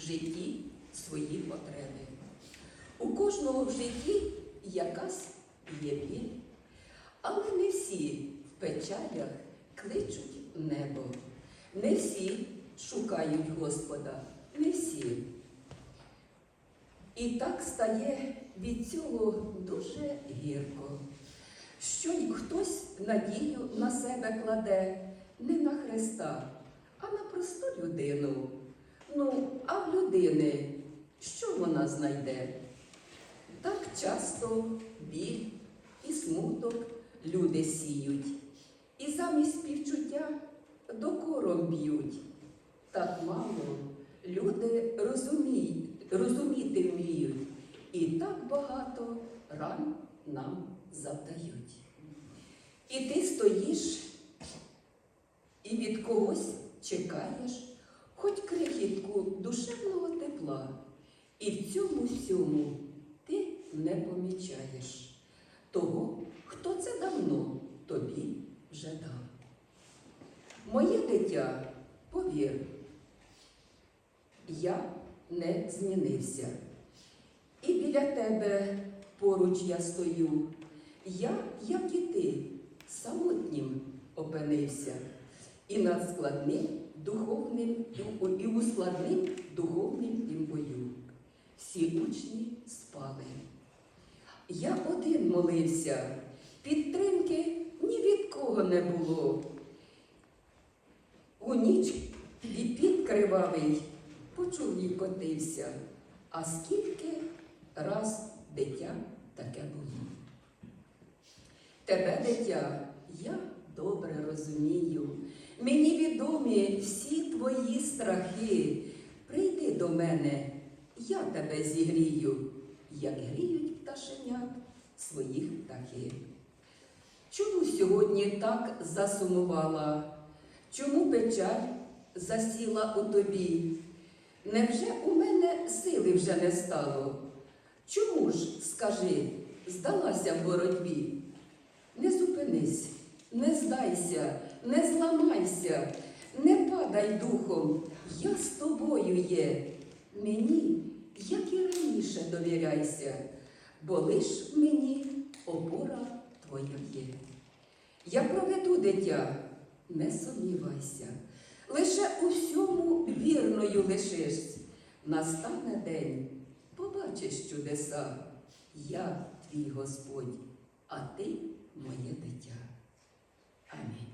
житті свої потреби. У кожного в житті якась є біль, але не всі в печалях кличуть небо. Не всі шукають Господа, не всі. І так стає від цього дуже гірко, що хтось надію на себе кладе не на Христа, а на просту людину. Ну, а в людини що вона знайде? Так часто біль і смуток люди сіють, і замість співчуття докором б'ють. Так мало люди розуміють, розуміти вміють, і так багато ран нам завдають. І ти стоїш і від когось чекаєш хоч крихітку душевного тепла, і в цьому всьому ти не помічаєш того, хто це давно тобі вже дав. Моє дитя, повір, я не змінився. І біля тебе поруч я стою. Я, як і ти, самотнім опинився. І над складним духовним і у складним духовним тім бою. Всі учні спали. Я один молився, підтримки ні від кого не було. У ніч і під кривавий почув і котився. А скільки раз дитя таке було? Тебе, дитя, я добре розумію. Мені відомі всі твої страхи. Прийди до мене, я тебе зігрію, як гріють пташенят своїх птахи. Чому сьогодні так засумувала? Чому печаль засіла у тобі? Невже у мене сили вже не стало? Чому ж, скажи, здалася в боротьбі? Здайся, не зламайся, не падай духом, я з тобою є. Мені, як і раніше, довіряйся, бо лиш мені опора твоя є. Я проведу дитя, не сумнівайся, лише у всьому вірною лишись. Настане день, побачиш чудеса, я твій Господь, а ти Amen.